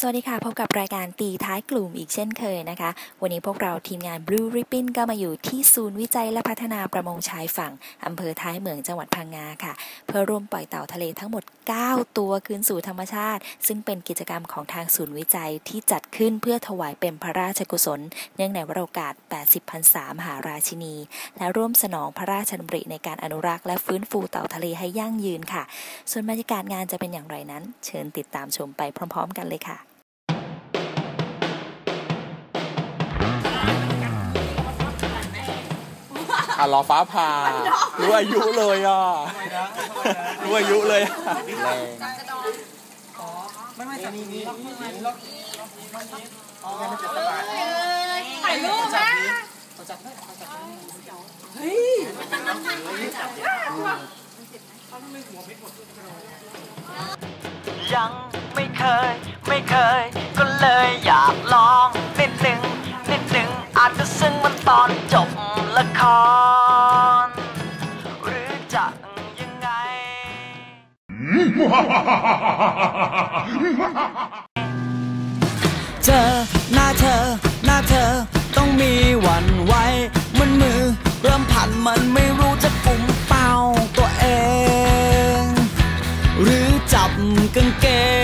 สวัสดีค่ะ พบกับรายการตีท้ายกลุ่มอีกเช่นเคยนะคะ วันนี้พวกเราทีมงาน Blue Ribbon ก็มาอยู่ที่ศูนย์วิจัยและพัฒนาประมงชายฝั่ง อำเภอท้ายเหมืองจังหวัดพังงาค่ะ เพื่อร่วมปล่อยเต่าทะเลทั้งหมด 9 ตัวคืนสู่ธรรมชาติ ซึ่งเป็นกิจกรรมของทางศูนย์วิจัยที่จัดขึ้นเพื่อถวายเป็นพระราชกุศล เนื่องในวโรกาส 80พรรษามหาราชินี และร่วมสนองพระราชดำริในการอนุรักษ์และฟื้นฟูเต่าทะเลให้ยั่งยืนค่ะ ส่วนบรรยากาศงานจะเป็นอย่างไรนั้น เชิญติดตามชมไปพร้อม ๆ กันเลยค่ะ อะรอฟ้าผ่ารู้อายุเลยอะรู้อายุเลยอะแรงถ่ายรูปนะยังไม่เคย ไม่เคย ก็เลยอยากลอง คร หรือจะยังไงเจอหน้าเธอหน้าเธอต้องมีหวันไหวมันมือเริ่มพันมันไม่รู้จะกุมเป้าตัวเอง หรือจับกางเกง